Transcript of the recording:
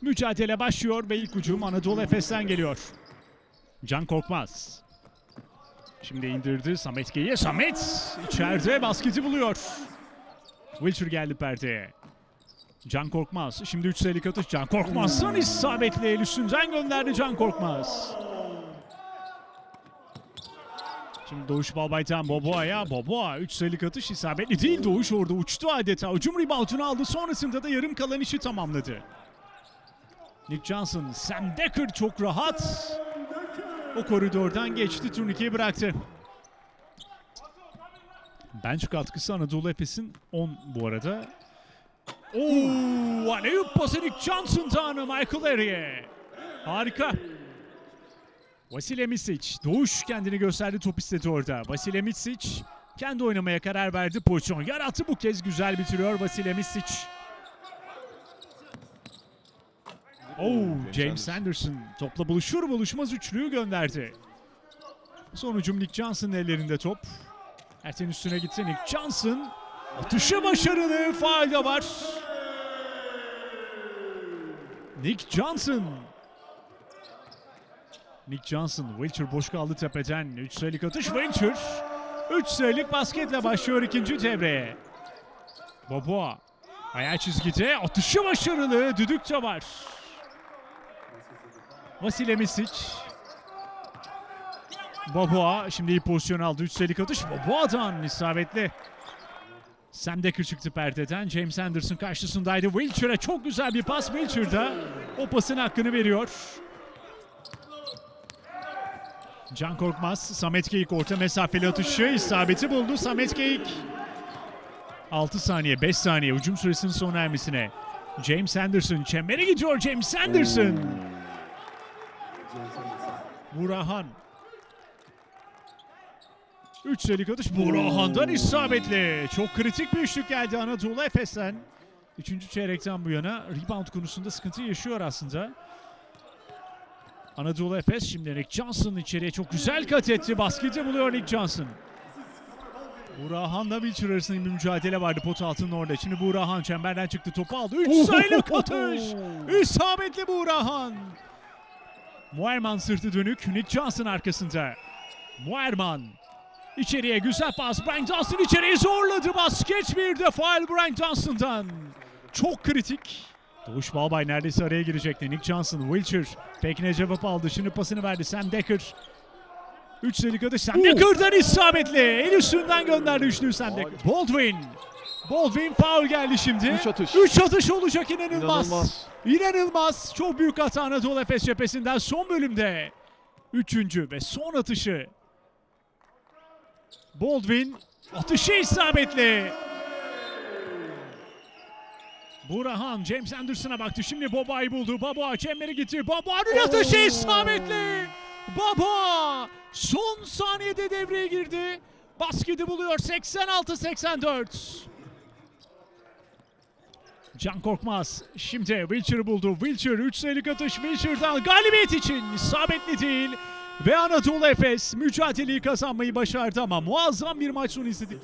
Mücadele başlıyor ve ilk hücum Anadolu Efes'ten geliyor. Can Korkmaz. Şimdi indirdi Samet Geyi'ye. Samet içeride basketi buluyor. Wilcher geldi perdeye. Can Korkmaz. Şimdi 3 sayılık atış. Can Korkmaz'dan isabetli el üstünden gönderdi Can Korkmaz. Şimdi Doğuş Balbay'dan Boboa'ya. Boboa 3 sayılık atış isabetli değil. Doğuş orada uçtu adeta. Hücum reboundunu aldı. Sonrasında da yarım kalan işi tamamladı. Nick Johnson, Sam Decker çok rahat. O koridordan geçti, turnikeyi bıraktı. Bench katkısı Anadolu Efes'in 10 bu arada. Oo, Aleyup pası Nick Johnson'dan Michael Harry'e. Harika. Vasile Misic. Doğuş kendini gösterdi top istedi orada. Vasile Misic kendi oynamaya karar verdi. Pozisyon yarattı bu kez güzel bitiriyor Vasile Misic. Oo, James Anderson topla buluşur buluşmaz üçlüyü gönderdi. Sonucum Nick Johnson'ın ellerinde top. Erten üstüne gitti Nick Johnson. Atışı başarılı. Faal de var. Nick Johnson. Nick Johnson. Wilcher boş kaldı tepeden. 3 sayılık atış Wilcher. 3 sayılık basketle başlıyor ikinci devreye. Boboa. Ayağı çizgide. Atışı başarılı. Düdük de var. Vasile Misic. Boboa şimdi iyi pozisyon aldı. 3 sayılık atış. Boboa'dan isabetli. Sam Decker çıktı perdeden. James Anderson karşısındaydı. Wilcher'e çok güzel bir pas. Wilcher da o pasın hakkını veriyor. Can Korkmaz, Samet Geyik orta mesafeli atışı isabeti buldu. Samet Geyik 6 saniye, 5 saniye hücum süresinin sona ermesine. James Anderson çembere gidiyor James Anderson. Burahan. 3 sayılık atış Burahan'dan isabetli. Çok kritik bir üçlük geldi Anadolu Efes'ten. Üçüncü çeyrekten bu yana rebound konusunda sıkıntı yaşıyor aslında. Anadolu Efes şimdi Nick Johnson içeriye çok güzel kat etti. Basketi buluyor Nick Johnson. Burahan'la Wilcher arasında bir mücadele vardı pot altının orada. Şimdi Burahan çemberden çıktı topu aldı. 3 sayılık atış. İsabetli Burahan. Muerman sırtı dönük. Nick Johnson arkasında. Muerman. İçeriye güzel pas. Brian Johnson içeriye zorladı. Basket bir de faal Brian Johnson'dan. Çok kritik. Doğuş Balbay neredeyse araya girecekti. Nick Johnson, Wilcher. Pekine cevap aldı. Şimdi pasını verdi. Sam Decker. 3 sayılık atış. Sam Decker'dan isabetli. El üstünden gönderdi üçlüyü Sam Decker. Baldwin. Baldwin foul geldi şimdi. Üç atış. 3 atış olacak inanılmaz. İnanılmaz. İnanılmaz. Çok büyük hata Anadolu Efes cephesinden son bölümde. Üçüncü ve son atışı. Baldwin atışı isabetli. Burahan James Anderson'a baktı. Şimdi Boba'yı buldu. Baba çemberi gitti. Baba'nın atışı isabetli. Baba son saniyede devreye girdi. Basketi buluyor 86-84. Can Korkmaz şimdi Wilcher'ı buldu. Wilcher 3 sayılık atış Wilcher'dan galibiyet için isabetli değil. Ve Anadolu Efes mücadeleyi kazanmayı başardı ama muazzam bir maç sonu izledik.